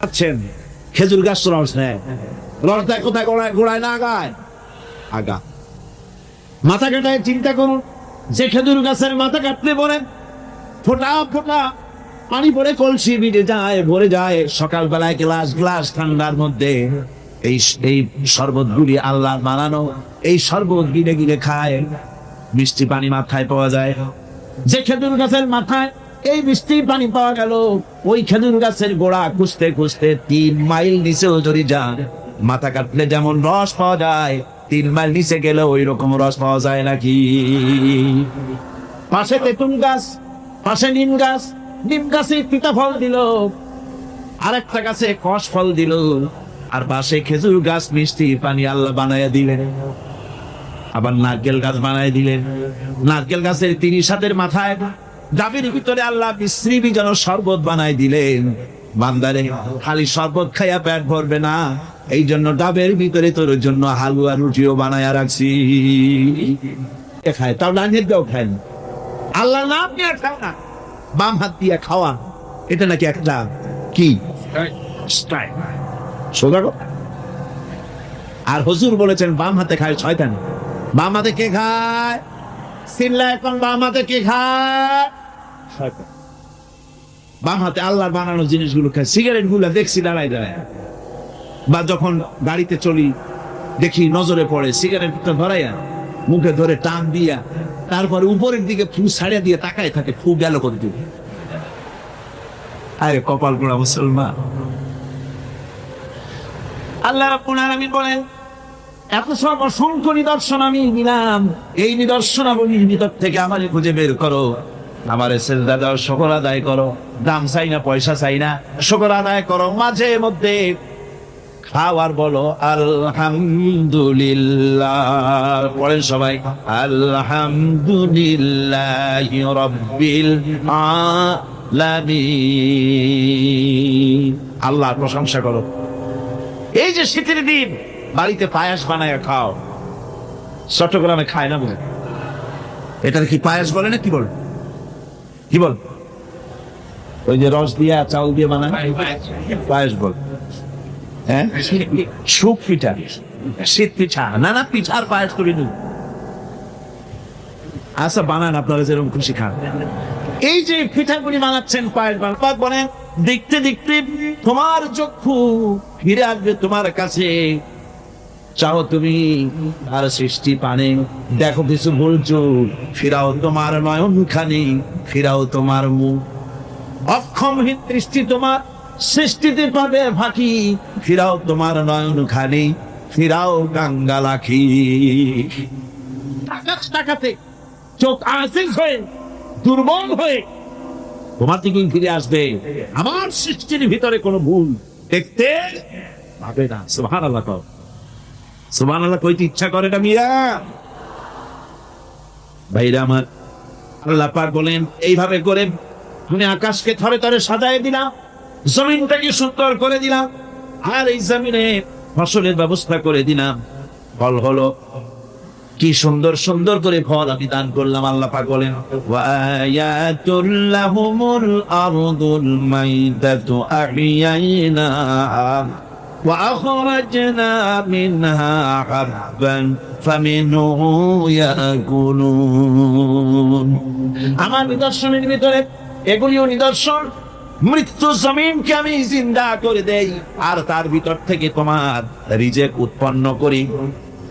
আছেন খেজুর গাছ রস নেয়। রস দেয় কোথায়? গোড়ায় গোড়ায় না আগায়। আগা। মাথা কাটায় চিন্তা করুন। যে খেজুর গাছের মাথা কাটতে বলেন ফোটা ফোটা পানি পড়ে কলসি বিটে যায়, ভরে যায়। সকালবেলায় গ্লাস গ্লাস ঠান্ডার মধ্যে এই এই শরবতগুলি আল্লাহ বানানো। এই শরবত গিলে গিলে খায়। মিষ্টি পানি মাথায় পাওয়া যায়। যে খেজুর গাছের মাথায় এই মিষ্টি পানি পাওয়া গেল। ওই খেজুর গাছের গোড়া খুঁজতে খুঁজতে তিন মাইল নিচেও যদি যান মাথা কাটলে যেমন রস পাওয়া যায়, তিন মাইল নিচে গেলে ওই রকম রস পাওয়া যায় নাকি? পাশে তেঁতুল গাছ, পাশে নিম গাছ, নিম গাছে পিতা ফল দিল, আরেকটা গাছে কষ ফল দিল, আর পাশে খেজুর গাছ মিষ্টি পানি আল্লাহ বানাইয়া দিলেন। আবার নারকেল গাছ বানাই দিলেন। নারকেল গাছের তিনি সাথের মাথায় ডাবের ভিতরে আল্লাহ বিশ্রী যেন শরবত বানাই দিলেন। বান্দারে খালি শরবত খাইয়া পেট ভরবে না। এই জন্য ডাবের ভিতরে তোর জন্য হালুয়া রুটিও বানায়া রাখছি। খায় তাও দেও খায় না। আল্লাহ নাম নিয়ে খাও না। বাম হাত দিয়ে খাওয়া এটা নাকি একটা কি? সোজা আর হুজুর বলেছেন বাম হাতে খায় শয়তান। বাম হাতে কে খায়? সিল্লা এখন বাম হাতে কে খায়? শয়তান। বাম হাতে আল্লাহর বানানো জিনিসগুলো খায় সিগারেটগুলো দেখছি দাঁড়াই দাঁড়ায়। বা যখন গাড়িতে চলি, দেখি নজরে পড়ে সিগারেট ধরাইয়া মুখে ধরে টান দিয়া, তারপরে উপরের দিকে ফু ছাড়িয়া দিয়ে তাকায় থাকে, ফু গেল করে আরে কপাল গোড়া মুসলমান। আল্লাহ রাব্বুল আলামিন বলেন, এত সব অসংখ্য নিদর্শন আমি দিলাম এই নিদর্শন নিদর্শনাবলীর ভিতর থেকে আমারে খুঁজে বের করো। আমারে সেজদা দাও, শকর আদায় করো। দাম চাই না, পয়সা চাই না, শকর আদায় করো। মাঝে মধ্যে খাওয়ার বলো, আলহামদুলিল্লাহ। পড়েন সবাই, আলহামদুলিল্লাহ রব্বিল আল্লাহর প্রশংসা করো। এই যে শীতের দিন, বাড়িতে পায়াস বানায় খাও। চট্টগ্রামে খায় না বলে? এটা কি পায়াস বলে না কি বলে? কি বল? ওই যে রস দিয়া চাউল দিয়ে বানায়? পায়াস বল। হ্যাঁ? সুখ পিঠা। শীত পিঠা। নানা পিঠার পায়াস করে নিন আচ্ছা বানান, আপনারা যেরকম খুশি খান। এই যে পিঠাগুলি বানাচ্ছেন পায়েস বানান, দেখতে দেখতে তোমার চক্ষু ফিরে আসবে তোমার কাছে। চাও তুমি আর সৃষ্টি পানে। দেখো কিছু বলছো ফিরাও তোমার নয়ন খানি ফিরাও তোমার মুখ। অক্ষমহীন দৃষ্টি তোমার সৃষ্টিতে পাবে ফাঁকি, ফিরাও তোমার নয়ন খানি ফিরাও গঙ্গা লাখি টাকাতে চোখ আসিস হয়ে, দুর্বল হয়ে তোমার দিকেই ফিরে আসবে। আমার সৃষ্টির ভিতরে কোনো ভুল দেখতে পাবে না। সুহান আল্লাহ আল্লাহ কইতে ইচ্ছা করে না মিয়া? ভাইরা আমার, আল্লাহ পাক বলেন, এইভাবে করে তুমি আকাশকে থরে থরে সাজায় দিলাম, জমিনটাকে সুন্দর করে দিলাম, আর এই জমিনে ফসলের ব্যবস্থা করে দিলাম। ফল হলো, কি সুন্দর সুন্দর করে ফল আমি দান করলাম, আল্লাহ পাক বলেন ওয়ায়াতুল লাহুমুল আরদুল মাইদাতু আহইয়াইনাহা وأخرجنا منها حبا فمنه يأكلون আমার নিদর্শনের ভিতরে এগুলিও নিদর্শন মৃত্যু জমিনকে আমি জিন্দা করে দেই আর তার ভিতর থেকে তোমার রিজেক উৎপন্ন করি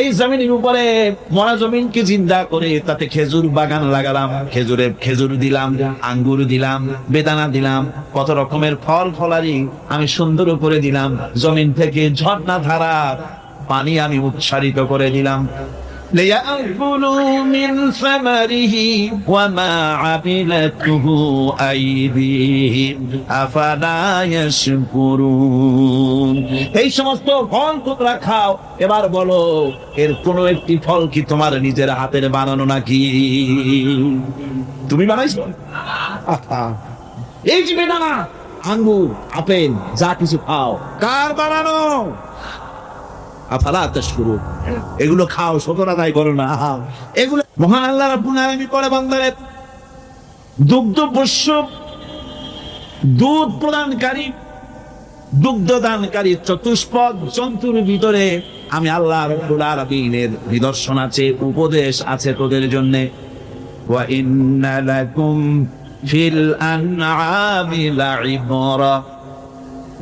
এই জমিনের উপরে মরা জমিনকে জিন্দা করে তাতে খেজুর বাগান লাগালাম, খেজুরে, খেজুর দিলাম, আঙ্গুর দিলাম, বেদানা দিলাম, কত রকমের ফল ফলারি আমি সুন্দর করে দিলাম, জমিন থেকে ঝর্ণা ধারা পানি আমি উচ্ছারিত করে দিলাম। ليأكلوا من ثمره وما عملته أيديهم أفلا يشكرون এই সমস্ত ফল তোমরা খাও এবার বলো এর কোন একটি ফল কি তোমার নিজের হাতের বানানো নাকি তুমি বানাইছো আহা। এই যে বেদানা আঙ্গুর আপেল যা কিছু খাও কার বানানো এগুলো খাও আদায় করো না। এগুলো মহান আল্লাহ পরে বান্দারে। দুগ্ধ পোষ্য দুধ প্রদানকারী, দুগ্ধ দানকারী চতুষ্পদ জন্তুর ভিতরে আমি আল্লাহ রব্বুল নিদর্শন আছে, উপদেশ আছে তোদের জন্য।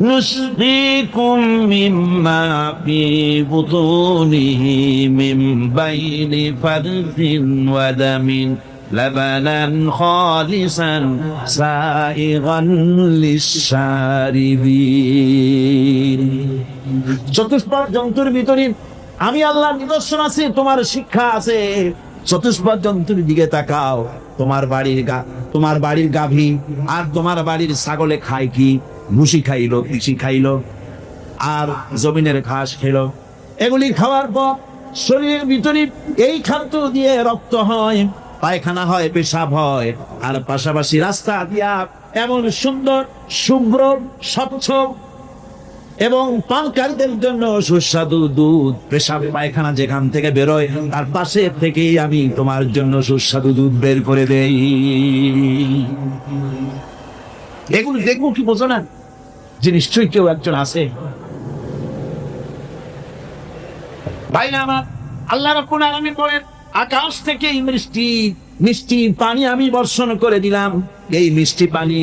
نسقيكم مما في بطونه من بين فرث ودم لبنا خالصا سائغا للشاربين চতুষ্পদ জন্তুর ভিতরে আমি আল্লাহর নিদর্শন আছে তোমার শিক্ষা আছে চতুষ্পদ জন্তুর দিকে তাকাও তোমার বাড়ির গা তোমার বাড়ির গাভী আর তোমার বাড়ির ছাগলে খায় কি ভুসি খাইলো কৃষি খাইলো, আর জমিনের ঘাস খেলো। এগুলি খাওয়ার পর শরীরের ভিতরে এই খাদ্য দিয়ে রক্ত হয়, পায়খানা হয়, পেশাব হয়, আর পাশাপাশি রাস্তা দিয়া এমন সুন্দর, শুভ্র, স্বচ্ছ এবং পানকারীদের জন্য সুস্বাদু দুধ, পেশাব, পায়খানা যেখান থেকে বেরোয়, তার পাশে থেকেই আমি তোমার জন্য সুস্বাদু দুধ বের করে দেই। এগুলো দেখব কি বোঝো না। যে নিশ্চয়ই কেউ একজন আছে। ভাই আমার, আল্লাহ রাব্বুল আলামিন বলেন, আকাশ থেকে মিষ্টি মিষ্টি পানি আমি বর্ষণ করে দিলাম। এই মিষ্টি পানি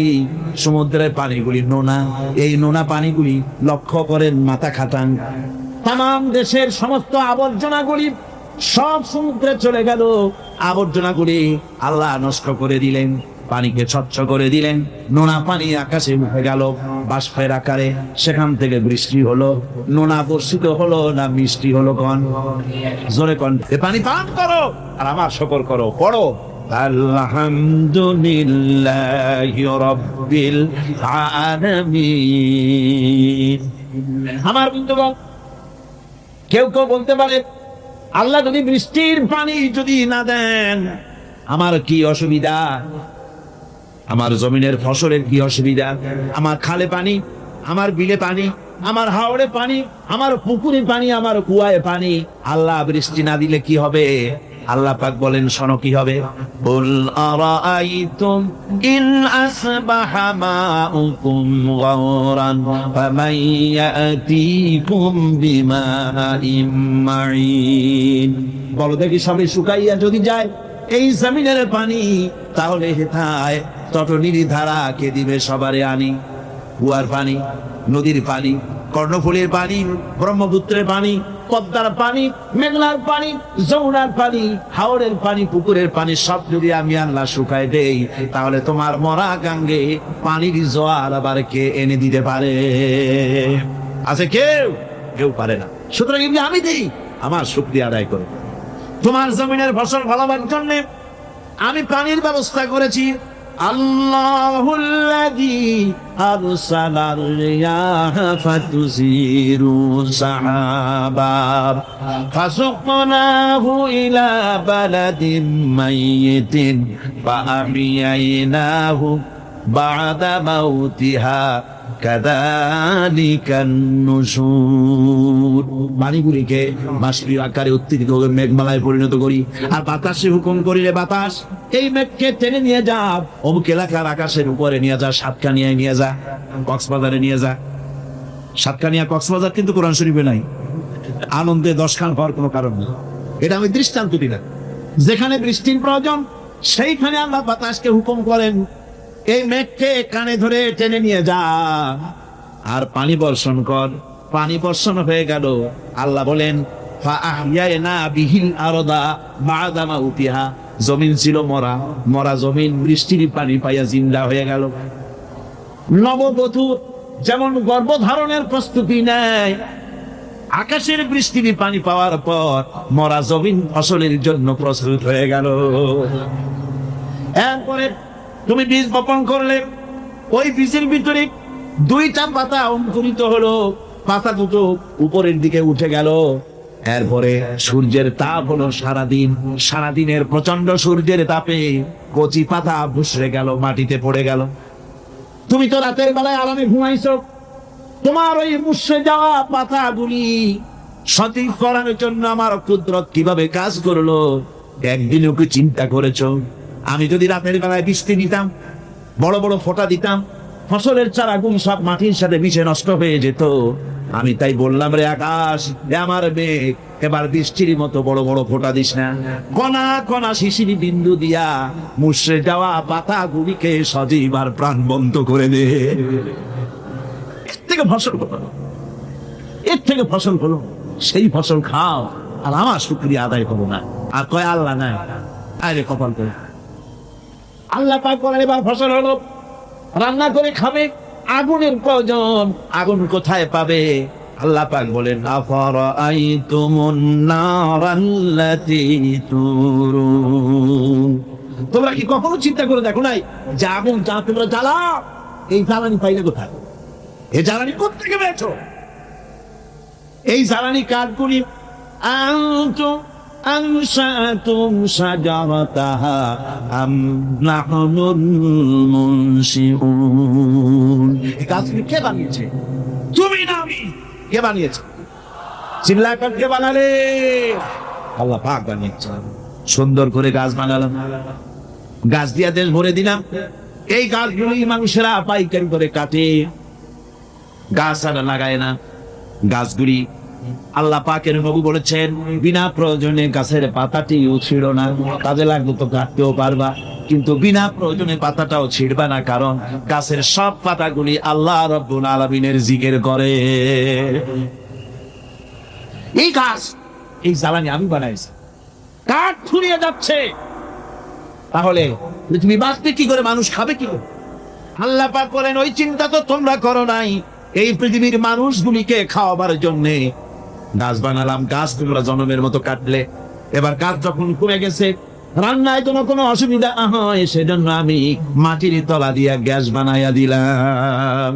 সমুদ্রের পানিগুলি নোনা, এই নোনা পানিগুলি লক্ষ্য করেন মাথা খাটান। তাম দেশের সমস্ত আবর্জনাগুলি সব সমুদ্রে চলে গেল। আবর্জনাগুলি আল্লাহ নষ্ট করে দিলেন। পানিকে স্বচ্ছ করে দিলেন। নোনা পানি আকাশে উঠে গেল, বাষ্পের আকারে। সেখান থেকে বৃষ্টি হলো, নোনা বর্ষিত হলো না মিষ্টি হলো কন। জোরে কন পানি পান করো আর আমার শকর করো, পড়ো। আমার কেউ কেউ বলতে পারে, আল্লাহ যদি বৃষ্টির পানি যদি না দেন, আমার কি অসুবিধা? আমার জমিনের ফসলের কি অসুবিধা? আমার খালে পানি, আমার বিলে পানি, আমার হাওড়ে পানি, আমার পুকুরে পানি, আমার কুয়ায় পানি। আল্লাহ বৃষ্টি না দিলে কি হবে? আল্লাহ পাক বলেন, শোনো কি হবে? বল ইন আসবাহা মাউকুম গাওরান, ফামান ইয়াতিকুম বিমাইম মাইন বলো দেখি সবে শুকাইয়া যদি যায় এই জমিনের পানি, তাহলে হেথায় তটনির ধারা কে দিবে সবারে আনি? কুয়ার পানি, নদীর পানি, কর্ণফুলীর পানি, ব্রহ্মপুত্রের পানি, পদ্মার পানি, মেঘনার পানি, যমুনার পানি হাওড়ের পানি, পুকুরের পানি, সব যদি আমি আল্লাহ শুকাই দেই, তাহলে তোমার মরা গাঙ্গে পানির জোয়ার আবার কে এনে দিতে পারে? আছে কেউ? কেউ পারে না। সুতরাং এমনি আমি দিই, আমার শুক্রিয়া আদায় করো। তোমার জমিনের ফসল ফলাবার জন্য আমি পানির ব্যবস্থা করেছি আল্লাহুল্লাযী আরসালার রিয়াহা ফাতুসিরু সাহাবা ফাসুকনাহু ইলা বালাদিন মাইয়িতিন ফাআমিয়াইনাহু বা'দা কাদালিকান পানিগুলিকে বাষ্পীয় আকারে উত্তীর্ণ করে মেঘমালায় পরিণত করি। আর বাতাসে হুকুম করিলে বাতাস, এই মেঘকে টেনে নিয়ে যা। অমুক এলাকার আকাশের উপরে নিয়ে যা, সাতকানিয়ায় নিয়ে যা, কক্সবাজারে নিয়ে যা। সাতকানিয়া, কক্সবাজার কিন্তু কোরআন শরীফে নাই। আনন্দে দশ খান হওয়ার কোনো কারণ নেই। এটা আমি দৃষ্টান্ত দিলাম। যেখানে বৃষ্টির প্রয়োজন, সেইখানে আল্লাহ বাতাসকে হুকুম করেন। এই মেঘকে কানে ধরে টেনে নিয়ে যা। আর পানি বর্ষণ কর। পানি বর্ষণ হয়ে গেল। আল্লাহ বলেন জমিন ছিল মরা। মরা জমিন, বৃষ্টির পানি পাইয়া জিন্দা হয়ে গেল। নববধূ যেমন গর্ভধারণের প্রস্তুতি নেয়, আকাশের বৃষ্টির পানি পাওয়ার পর মরা জমিন ফসলের জন্য প্রস্তুত হয়ে গেল। এরপরে তুমি বীজ বপন করলে, ওই বীজের ভিতরে দুইটা পাতা অঙ্কুরিত হলো। পাতা দুটো উপরের দিকে উঠে গেল। এরপরে সূর্যের তাপ হলো সারাদিন। সারাদিনের প্রচণ্ড সূর্যের তাপে কচি পাতা ভুসড়ে গেল, মাটিতে পড়ে গেল। তুমি তো রাতের বেলায় আরামে ঘুমাইছো। তোমার ওই মুসে যাওয়া পাতাগুলি সঠিক করানোর জন্য আমার কুদরত কীভাবে কাজ করল, একদিনও কি চিন্তা করেছ? আমি যদি রাতের বেলায় বৃষ্টি দিতাম, বড় বড় ফোঁটা দিতাম, ফসলের চারাগুলো সব মাটির সাথে মিশে নষ্ট হয়ে যেত। আমি তাই বললাম, রে আকাশ আমার মেঘ, এবার বৃষ্টির মতো বড় বড় ফোঁটা দিস না। কণা কণা শিশির বিন্দু দিয়া মুসরে যাওয়া পাতা গুলিকে সজীব আর প্রাণবন্ত করে দে। থেকে ফসল হলো। এর থেকে ফসল হলো। সেই ফসল খাও, আর আমার শুক্রিয়া আদায় করো না। আর কয় আল্লাহ নাই। আরে কপাল করে। আল্লাহ পাক বলেন, এবার ফসল হলো, রান্না করে খাবে, আগুনের প্রয়োজন, আগুন কোথায় পাবে? আল্লাহ পাক বলেন তোমরা কি কখনো চিন্তা করে দেখো নাই? যে আগুন, যা তোমরা জ্বালাও, এই জ্বালানি পাইলে কোথায়? এই জ্বালানি কোথেকে পেয়েছ? এই জ্বালানি কাঠগুলি আনতুম أنشأتم شجرتها أم نحن المنشئون এই গাছগুলি কে বানিয়েছে তুমি না আমি কে বানিয়েছে চিল্লা কাঠ কে বানালে আল্লাহ পাক বানিয়েছে সুন্দর করে গাছ বানালাম গাছ দিয়া দেশ ভরে দিলাম এই গাছগুলি মানুষেরা পাইকারি করে কাটে গাছ আর লাগায় না গাছগুলি আল্লাহ পাকের নবী বলেছেন, বিনা প্রয়োজনে গাছের পাতাটি ছিঁড় না। কাজে লাগল তো কাটতেও পারবা, কিন্তু বিনা প্রয়োজনে পাতাটাও ছিড়বা না, কারণ গাছের সব পাতাগুলি আল্লাহ রব্বুল আলামিনের জিকির করে। এই গাছ, এই জ্বালানি আমি বানাইছি। কাঠ ফুরিয়ে যাচ্ছে। তাহলে তুমি বাঁচতে কি করে, মানুষ খাবে কি আল্লাহ পাক বলেন, ওই চিন্তা তো তোমরা করো নাই। এই পৃথিবীর মানুষগুলিকে খাওয়াবার জন্যে গাছ বানালাম, গাছ তোমরা জনমের মতো কাটলে। এবার গাছ যখন কমে গেছে, রান্নায় তোমার কোনো অসুবিধা? হয় সেজন্য আমি মাটির তলা দিয়া গ্যাস বানাইয়া দিলাম।